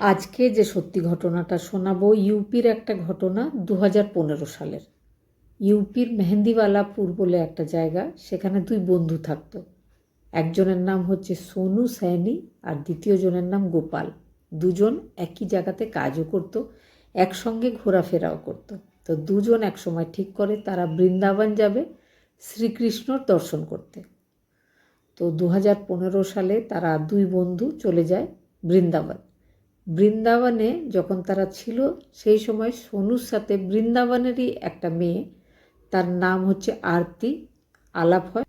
আজকে যে সত্যি ঘটনাটা শোনাবো, ইউপির একটা ঘটনা দু হাজার পনেরো সালের। ইউপির মেহেন্দিওয়ালাপুর বলে একটা জায়গা, সেখানে দুই বন্ধু থাকতো। একজনের নাম হচ্ছে সোনু স্যানি আর দ্বিতীয় জনের নাম গোপাল। দুজন একই জায়গাতে কাজও করতো, একসঙ্গে ঘোরাফেরাও করতো। তো দুজন একসময় ঠিক করে তারা বৃন্দাবন যাবে, শ্রীকৃষ্ণর দর্শন করতে। তো দু হাজার পনেরো সালে তারা দুই বন্ধু চলে যায় বৃন্দাবন। বৃন্দাবনে যখন তারা ছিল, সেই সময় সোনুর সাথে বৃন্দাবনেরই একটা মেয়ে। তার নাম হচ্ছে আরতি, আলাপ হয়।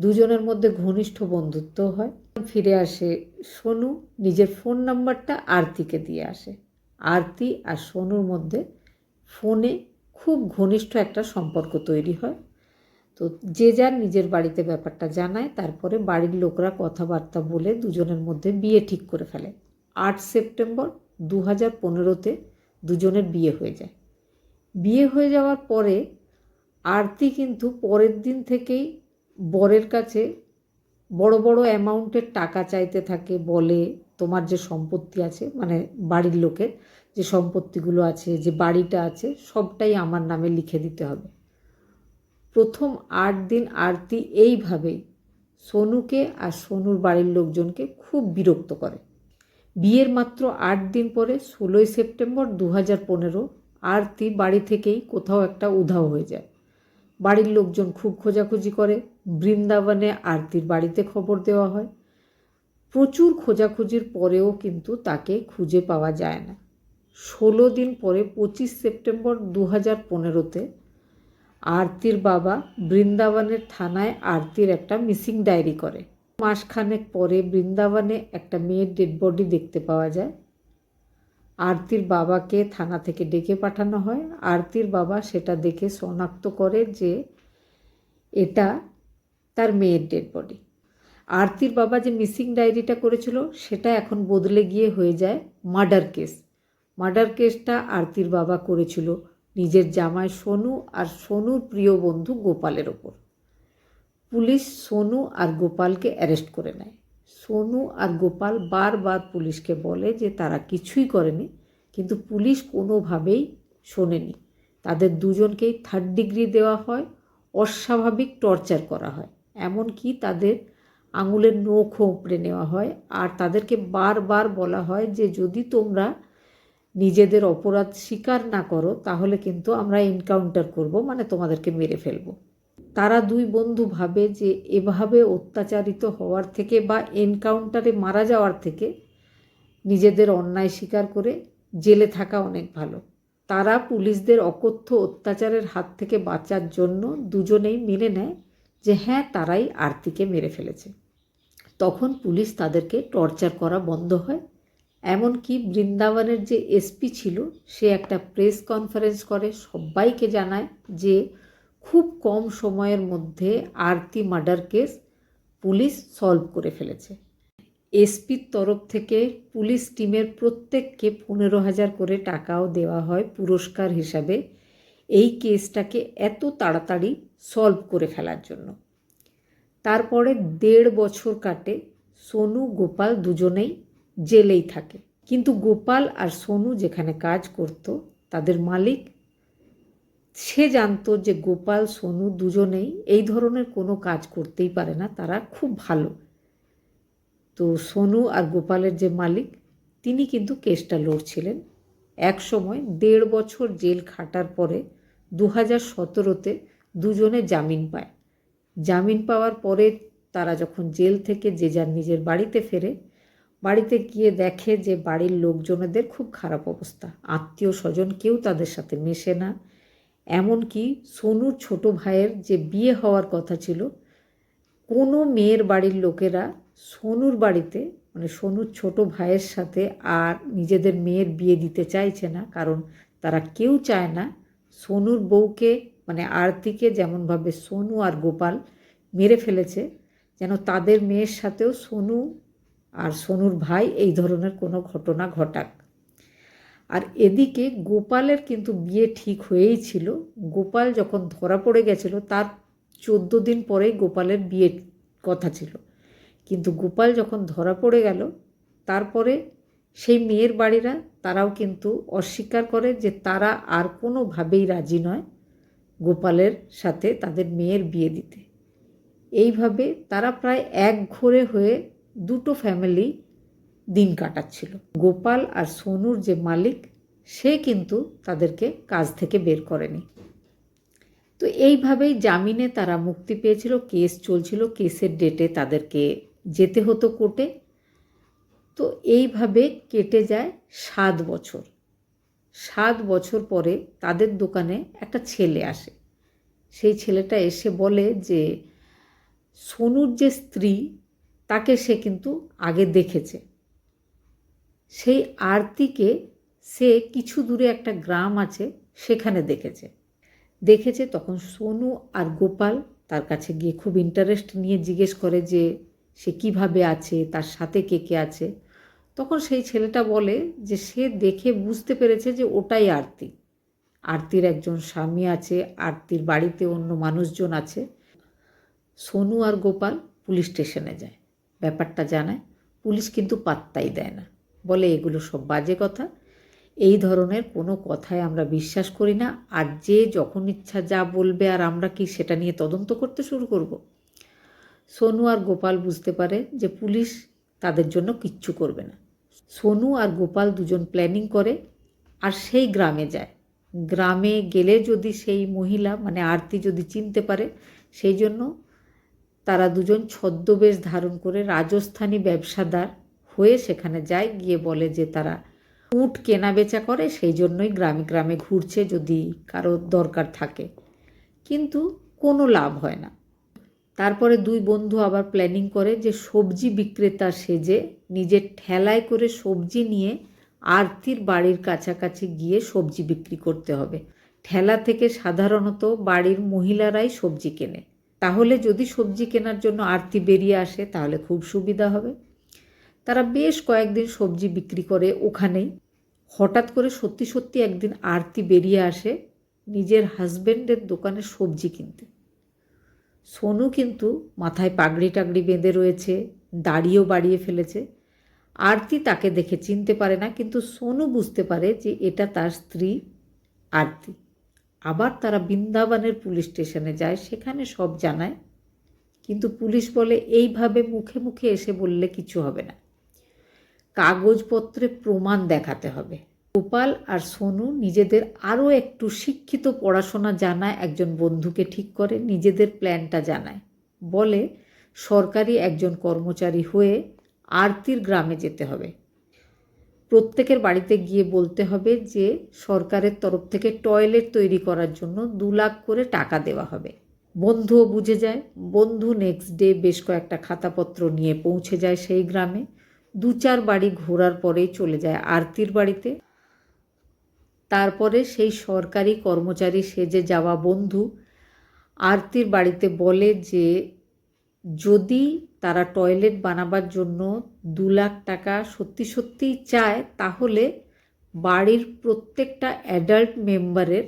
দুজনের মধ্যে ঘনিষ্ঠ বন্ধুত্ব হয়। ফিরে আসে সোনু, নিজের ফোন নাম্বারটা আরতিকে দিয়ে আসে। আরতি আর সোনুর মধ্যে ফোনে খুব ঘনিষ্ঠ একটা সম্পর্ক তৈরি হয়। তো যে যার নিজের বাড়িতে ব্যাপারটা জানায়, তারপরে বাড়ির লোকরা কথাবার্তা বলে দুজনের মধ্যে বিয়ে ঠিক করে ফেলে। আট সেপ্টেম্বর দু হাজার পনেরোতে দুজনের বিয়ে হয়ে যায়। বিয়ে হয়ে যাওয়ার পরে আরতি কিন্তু পরের দিন থেকেই বরের কাছে বড় বড় অ্যামাউন্টের টাকা চাইতে থাকে, বলে তোমার যে সম্পত্তি আছে মানে বাড়ির লোকের যে সম্পত্তিগুলো আছে, যে বাড়িটা আছে, সবটাই আমার নামে লিখে দিতে হবে। প্রথম আট দিন আরতি এইভাবেই সোনুকে আর সোনুর বাড়ির লোকজনকে খুব বিরক্ত করে। বিয়ের মাত্র আট দিন পরে ষোলোই সেপ্টেম্বর দু হাজার পনেরো আরতি বাড়ি থেকেই কোথাও একটা উধাও হয়ে যায়। বাড়ির লোকজন খুব খোঁজাখুঁজি করে। বৃন্দাবনে আরতির বাড়িতে খবর দেওয়া হয়। প্রচুর খোঁজাখুঁজির পরেও কিন্তু তাকে খুঁজে পাওয়া যায় না। ষোলো দিন পরে পঁচিশ সেপ্টেম্বর দু হাজার পনেরোতে আরতির বাবা বৃন্দাবনের থানায় আরতির একটা মিসিং ডায়েরি করে। মাসখানেক পরে বৃন্দাবনে একটা মেয়ের ডেড বডি দেখতে পাওয়া যায়। আরতির বাবাকে থানা থেকে ডেকে পাঠানো হয়। আরতির বাবা সেটা দেখে শনাক্ত করে যে এটা তার মেয়ের ডেড বডি আরতির বাবা যে মিসিং ডায়েরিটা করেছিল, সেটা এখন বদলে গিয়ে হয়ে যায় মার্ডার কেস মার্ডার কেসটা আরতির বাবা করেছিল নিজের জামাই সোনু আর সোনুর প্রিয় বন্ধু গোপালের ওপর। পুলিশ সোনু আর গোপালকে অ্যারেস্ট করে নেয়। সোনু আর গোপাল বারবার পুলিশকে বলে যে তারা কিছুই করেনি, কিন্তু পুলিশ কোনোভাবেই শোনেনি। তাদের দুজনকেই থার্ড ডিগ্রি দেওয়া হয়, অস্বাভাবিক টর্চার করা হয়। এমনকি তাদের আঙুলের নখও উপড়ে নেওয়া হয়। আর তাদেরকে বারবার বলা হয় যে যদি তোমরা নিজেদের অপরাধ স্বীকার না করো, তাহলে কিন্তু আমরা এনকাউন্টার করব মানে তোমাদেরকে মেরে ফেলব। তারা দুই বন্ধু ভাবে যে এভাবে অত্যাচারিত হওয়ার থেকে বা এনকাউন্টারে মারা যাওয়ার থেকে নিজেদের অন্যায় স্বীকার করে জেলে থাকা অনেক ভালো। তারা পুলিশদের অকথ্য অত্যাচারের হাত থেকে বাঁচার জন্য দুজনেই মেনে নেয় যে হ্যাঁ তারাই আরতিকে মেরে ফেলেছে। তখন পুলিশ তাদেরকে টর্চার করা বন্ধ হয়। এমনকি বৃন্দাবনের যে এসপি ছিল, সে একটা প্রেস কনফারেন্স করে, সবাইকে জানায় যে খুব কম সময়ের মধ্যে Arati murder case police solve করে ফেলেছে। এসপির তরফ থেকে পুলিশ টিমের প্রত্যেককে পনেরো হাজার করে টাকাও দেওয়া হয় পুরস্কার হিসাবে এই কেসটাকে এত তাড়াতাড়ি সলভ করে ফেলার জন্য। তারপরে দেড় বছর কাটে সোনু, গোপাল দুজনেই জেলেই থাকে। কিন্তু গোপাল আর সোনু যেখানে কাজ করত, তাদের মালিক সে জানতো যে গোপাল, সোনু দুজনেই এই ধরনের কোনো কাজ করতেই পারে না, তারা খুব ভালো। তো সোনু আর গোপালের যে মালিক, তিনি কিন্তু কেসটা লড়ছিলেন। এক সময় দেড় বছর জেল খাটার পরে দু হাজার সতেরোতে দুজনে জামিন পায়। জামিন পাওয়ার পরে তারা যখন জেল থেকে যে যার নিজের বাড়িতে ফেরে, বাড়িতে গিয়ে দেখে যে বাড়ির লোকজনেদের খুব খারাপ অবস্থা। আত্মীয় স্বজন কেউ তাদের সাথে মেশে না। এমনকি সোনুর ছোট ভাইয়ের যে বিয়ে হওয়ার কথা ছিল, কোনো মেয়ের বাড়ির লোকেরা সোনুর বাড়িতে মানে সোনুর ছোট ভাইয়ের সাথে আর নিজেদের মেয়ের বিয়ে দিতে চাইছে না, কারণ তারা কেউ চায় না সোনুর বউকে মানে আরতিকে যেমনভাবে সোনু আর গোপাল মেরে ফেলেছে, যেন তাদের মেয়ের সাথেও সোনু আর সোনুর ভাই এই ধরনের কোনো ঘটনা ঘটাক। আর এদিকে গোপালের কিন্তু বিয়ে ঠিক হয়েই ছিল। গোপাল যখন ধরা পড়ে গেছিল, তার চোদ্দ দিন পরেই গোপালের বিয়ের কথা ছিল। কিন্তু গোপাল যখন ধরা পড়ে গেল, তারপরে সেই মেয়ের বাড়িরা তারাও কিন্তু অস্বীকার করে যে তারা আর কোনোভাবেই রাজি নয় গোপালের সাথে তাদের মেয়ের বিয়ে দিতে। এইভাবে তারা প্রায় এক ঘরে হয়ে দুটো ফ্যামিলি দিন কাটাচ্ছিল। গোপাল আর সোনুর যে মালিক, সে কিন্তু তাদেরকে কাজ থেকে বের করেনি। তো এইভাবেই জামিনে তারা মুক্তি পেয়েছিল, কেস চলছিল, কেসের ডেটে তাদেরকে যেতে হতো কোর্টে। তো এইভাবে কেটে যায় সাত বছর। সাত বছর পরে তাদের দোকানে একটা ছেলে আসে। সেই ছেলেটা এসে বলে যে, সোনুর যে স্ত্রী, তাকে সে কিন্তু আগে দেখেছে। সেই আরতিকে সে কিছু দূরে একটা গ্রাম আছে, সেখানে দেখেছে। দেখেছে তখন সোনু আর গোপাল তার কাছে গিয়ে খুব ইন্টারেস্ট নিয়ে জিজ্ঞেস করে যে সে কীভাবে আছে, তার সাথে কে কে আছে। তখন সেই ছেলেটা বলে যে সে দেখে বুঝতে পেরেছে যে ওটাই আরতি। আরতির একজন স্বামী আছে, আরতির বাড়িতে অন্য মানুষজন আছে। সোনু আর গোপাল পুলিশ স্টেশনে যায়। ব্যাপারটা জানায়, পুলিশ কিন্তু পাত্তাই দেয় না। বলে এগুলো সব বাজে কথা। এই ধরনের কোনো কথায় আমরা বিশ্বাস করি না। আর যে যখন ইচ্ছা যা বলবে আর আমরা কি সেটা নিয়ে তদন্ত করতে শুরু করব? সোনু আর গোপাল বুঝতে পারে যে পুলিশ তাদের জন্য কিচ্ছু করবে না। সোনু আর গোপাল দুজন প্ল্যানিং করে আর সেই গ্রামে যায়। গ্রামে গেলে যদি সেই মহিলা মানে আরতি যদি চিনতে পারে, সেই জন্য তারা দুজন ছদ্মবেশ ধারণ করে রাজস্থানী ব্যবসাদার হয়ে সেখানে যায়, গিয়ে বলে যে তারা উট কেনা বেচা করে, সেই জন্যই গ্রামে গ্রামে ঘুরছে যদি কারও দরকার থাকে। কিন্তু কোনো লাভ হয় না। তারপরে দুই বন্ধু আবার প্ল্যানিং করে যে সবজি বিক্রেতা সেজে নিজের ঠেলায় করে সবজি নিয়ে আরতির বাড়ির কাছাকাছি গিয়ে সবজি বিক্রি করতে হবে। ঠেলা থেকে সাধারণত বাড়ির মহিলারাই সবজি কেনে। তাহলে যদি সবজি কেনার জন্য আরতি বেরিয়ে আসে, তাহলে খুব সুবিধা হবে। তারা বেশ কয়েকদিন সবজি বিক্রি করে ওখানেই। হঠাৎ করে সত্যি সত্যি একদিন আরতি বেরিয়ে আসে নিজের হাজবেন্ডের দোকানে সবজি কিনতে। সোনু কিন্তু মাথায় পাগড়ি টাগড়ি বেঁধে রয়েছে, দাড়িও বাড়িয়ে ফেলেছে। আরতি তাকে দেখে চিনতে পারে না, কিন্তু সোনু বুঝতে পারে যে এটা তার স্ত্রী আরতি। আবার তারা বৃন্দাবনের পুলিশ স্টেশনে যায়, সেখানে সব জানায়। কিন্তু পুলিশ বলে, এইভাবে মুখে মুখে এসে বললে কিছু হবে না। কাগজপত্রে প্রমাণ দেখাতে হবে। গোপাল আর সোনু নিজেদের আরও একটু শিক্ষিত পড়াশোনা জানায়, একজন বন্ধুকে ঠিক করে, নিজেদের প্ল্যানটা জানায়। বলে, সরকারি একজন কর্মচারী হয়ে আরতির গ্রামে যেতে হবে। প্রত্যেকের বাড়িতে গিয়ে বলতে হবে যে, সরকারের তরফ থেকে টয়লেট তৈরি করার জন্য দু লাখ করে টাকা দেওয়া হবে। বন্ধুও বুঝে যায়, বন্ধু নেক্সট ডে বেশ কয়েকটা খাতাপত্র নিয়ে পৌঁছে যায় সেই গ্রামে। দু চার বাড়ি ঘোরার পরেই চলে যায় আরতির বাড়িতে। তারপরে সেই সরকারি কর্মচারী সেজে যাওয়া বন্ধু আরতির বাড়িতে বলে যে, যদি তারা টয়লেট বানাবার জন্য দু লাখ টাকা সত্যি সত্যিই চায়, তাহলে বাড়ির প্রত্যেকটা অ্যাডাল্ট মেম্বারের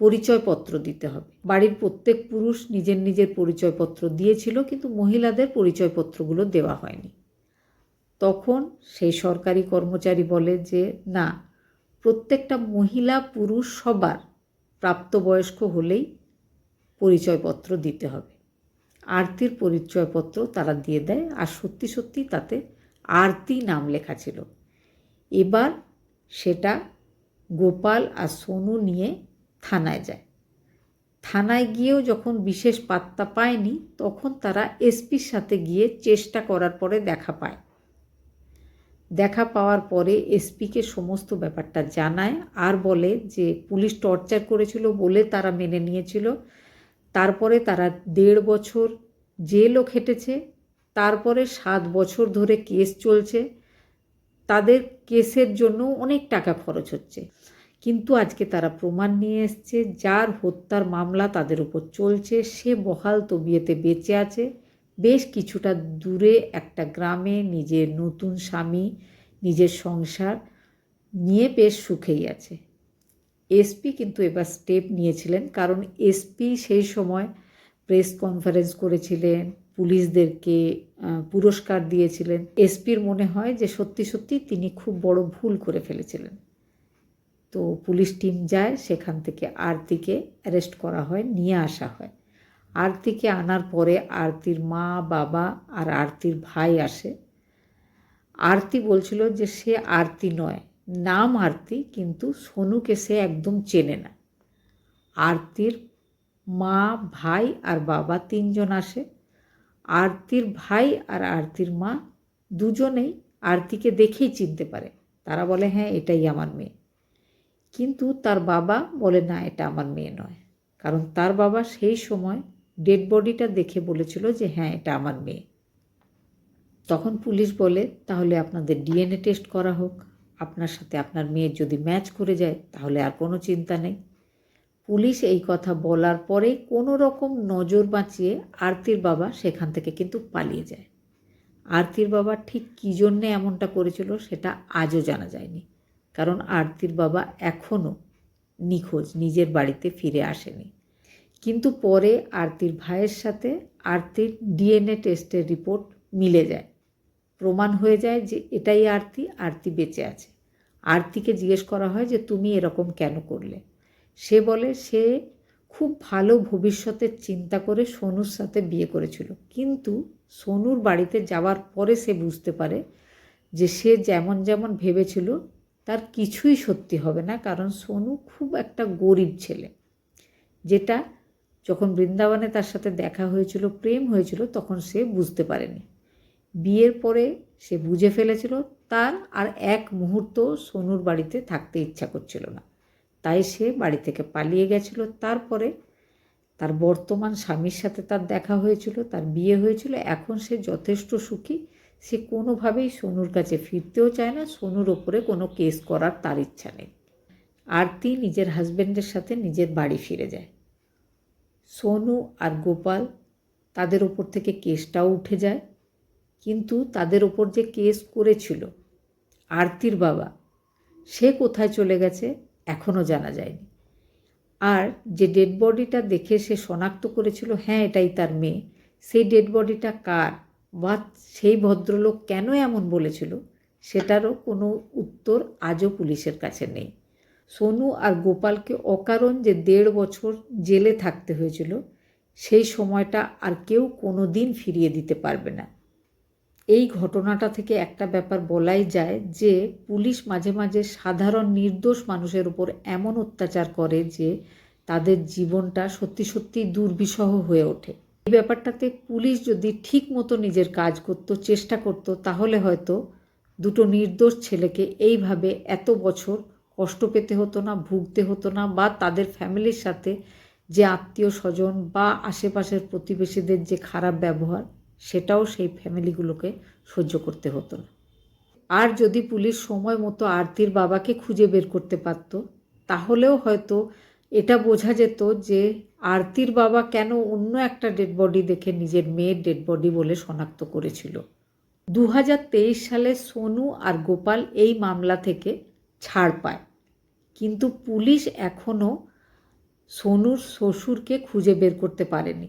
পরিচয়পত্র দিতে হবে। বাড়ির প্রত্যেক পুরুষ নিজের নিজের পরিচয়পত্র দিয়েছিল, কিন্তু মহিলাদের পরিচয়পত্রগুলো দেওয়া হয়নি। তখন সেই সরকারি কর্মচারী বলে যে, না, প্রত্যেকটা মহিলা পুরুষ সবার প্রাপ্তবয়স্ক হলেই পরিচয়পত্র দিতে হবে। আরতির পরিচয়পত্র তারা দিয়ে দেয়। আর সত্যি সত্যি তাতে আরতি নাম লেখা ছিল। এবার সেটা গোপাল আর সোনু নিয়ে থানায় যায়। থানায় গিয়েও যখন বিশেষ পাত্তা পায়নি, তখন তারা এসপির সাথে গিয়ে চেষ্টা করার পরে দেখা পায়। দেখা পাওয়ার পরে এসপিকে সমস্ত ব্যাপারটা জানায় আর বলে যে পুলিশ টর্চার করেছিল বলে তারা মেনে নিয়েছিল। তারপরে তারা দেড় বছর জেলও খেটেছে, তারপরে সাত বছর ধরে কেস চলছে। তাদের কেসের জন্য অনেক টাকা খরচ হচ্ছে। কিন্তু আজকে তারা প্রমাণ নিয়ে এসছে, যার হত্যার মামলা তাদের উপর চলছে। সে বহাল তবিয়েতে বেঁচে আছে। বেশ কিছুটা দূরে একটা গ্রামে নিজের নতুন স্বামী, নিজের সংসার নিয়ে বেশ সুখেই আছে। এসপি কিন্তু এবার স্টেপ নিয়েছিলেন, কারণ এসপি সেই সময় প্রেস কনফারেন্স করেছিলেন, পুলিশদেরকে পুরস্কার দিয়েছিলেন। এসপির মনে হয় যে সত্যি সত্যি তিনি খুব বড় ভুল করে ফেলেছিলেন। তো পুলিশ টিম যায়, সেখান থেকে আরতিকে অ্যারেস্ট করা হয়, নিয়ে আসা হয়। আরতিকে আনার পরে আরতির মা, বাবা আর আরতির ভাই আসে। আরতি বলছিল যে সে আরতি নয়, নাম আরতি, কিন্তু সোনুকে সে একদম চেনে না। আরতির মা, ভাই আর বাবা তিনজন আসে। আরতির ভাই আর আরতির মা দুজনেই আরতিকে দেখেই চিনতে পারে। তারা বলে হ্যাঁ এটাই আমার মেয়ে। কিন্তু তার বাবা বলে, না, এটা আমার মেয়ে নয়। কারণ তার বাবা সেই সময় ডেড বডিটা দেখে বলেছিল যে হ্যাঁ এটা আমার মেয়ে। তখন পুলিশ বলে, তাহলে আপনাদের ডিএনএ টেস্ট করা হোক। আপনার সাথে আপনার মেয়ের যদি ম্যাচ করে যায়, তাহলে আর কোনো চিন্তা নেই। পুলিশ এই কথা বলার পরে কোনো রকম নজর বাঁচিয়ে আরতির বাবা সেখান থেকে কিন্তু পালিয়ে যায়। আরতির বাবা ঠিক কী জন্যে এমনটা করেছিল সেটা আজও জানা যায়নি। কারণ আরতির বাবা এখনও নিখোঁজ, নিজের বাড়িতে ফিরে আসেনি। কিন্তু পরে আরতির ভাইয়ের সাথে আরতির ডিএনএ টেস্টের রিপোর্ট মিলে যায়। প্রমাণ হয়ে যায় যে এটাই আরতি আরতি বেঁচে আছে। আরতিকে জিজ্ঞেস করা হয় যে, তুমি এরকম কেন করলে? সে বলে, সে খুব ভালো ভবিষ্যতের চিন্তা করে সোনুর সাথে বিয়ে করেছিল। কিন্তু সোনুর বাড়িতে যাওয়ার পরে সে বুঝতে পারে যে সে যেমন যেমন ভেবেছিল, তার কিছুই সত্যি হবে না। কারণ সোনু খুব একটা গরিব ছেলে। যেটা যখন বৃন্দাবনে তার সাথে দেখা হয়েছিল, প্রেম হয়েছিল, তখন সে বুঝতে পারেনি। বিয়ের পরে সে বুঝে ফেলেছিল, তার আর এক মুহূর্ত সোনুর বাড়িতে থাকতে ইচ্ছা করছিল না। তাই সে বাড়ি থেকে পালিয়ে গেছিল। তারপরে তার বর্তমান স্বামীর সাথে তার দেখা হয়েছিল, তার বিয়ে হয়েছিল। এখন সে যথেষ্ট সুখী। সে কোনোভাবেই সোনুর কাছে ফিরতেও চায় না। সোনুর ওপরে কোনো কেস করার তার ইচ্ছা নেই। আরতি নিজের হাজব্যান্ডের সাথে নিজের বাড়ি ফিরে যায়। সোনু আর গোপাল তাদের ওপর থেকে কেসটাও উঠে যায়। কিন্তু তাদের ওপর যে কেস করেছিল আরতির বাবা, সে কোথায় চলে গেছে এখনও জানা যায়নি। আর যে ডেড বডিটা দেখে সে শনাক্ত করেছিল হ্যাঁ এটাই তার মেয়ে। সেই ডেড বডিটা কার বা সেই ভদ্রলোক কেন এমন বলেছিল, সেটারও কোনো উত্তর আজও পুলিশের কাছে নেই। সোনু আর গোপালকে অকারণ যে দেড় বছর জেলে থাকতে হয়েছিল, সেই সময়টা আর কেউ কোনো দিন ফিরিয়ে দিতে পারবে না। এই ঘটনাটা থেকে একটা ব্যাপার বলাই যায় যে, পুলিশ মাঝে মাঝে সাধারণ নির্দোষ মানুষের উপর এমন অত্যাচার করে যে, তাদের জীবনটা সত্যি সত্যি দুর্বিষহ হয়ে ওঠে। এই ব্যাপারটাতে পুলিশ যদি ঠিক মতো নিজের কাজ করতো, চেষ্টা করতো, তাহলে হয়তো দুটো নির্দোষ ছেলেকে এইভাবে এত বছর কষ্ট পেতে হতো না, ভুগতে হতো না বা তাদের ফ্যামিলির সাথে যে আত্মীয় স্বজন বা আশেপাশের প্রতিবেশীদের যে খারাপ ব্যবহার, সেটাও সেই ফ্যামিলিগুলোকে সহ্য করতে হতো না। আর যদি পুলিশ সময় মতো আরতির বাবাকে খুঁজে বের করতে পারত, তাহলেও হয়তো এটা বোঝা যেত যে আরতির বাবা কেন অন্য একটা ডেড বডি দেখে নিজের মেয়ের ডেড বডি বলে শনাক্ত করেছিল। দু হাজার তেইশ সালে সোনু আর গোপাল এই মামলা থেকে ছাড় পায়। কিন্তু পুলিশ এখনও সোনুর শ্বশুরকে খুঁজে বের করতে পারেনি।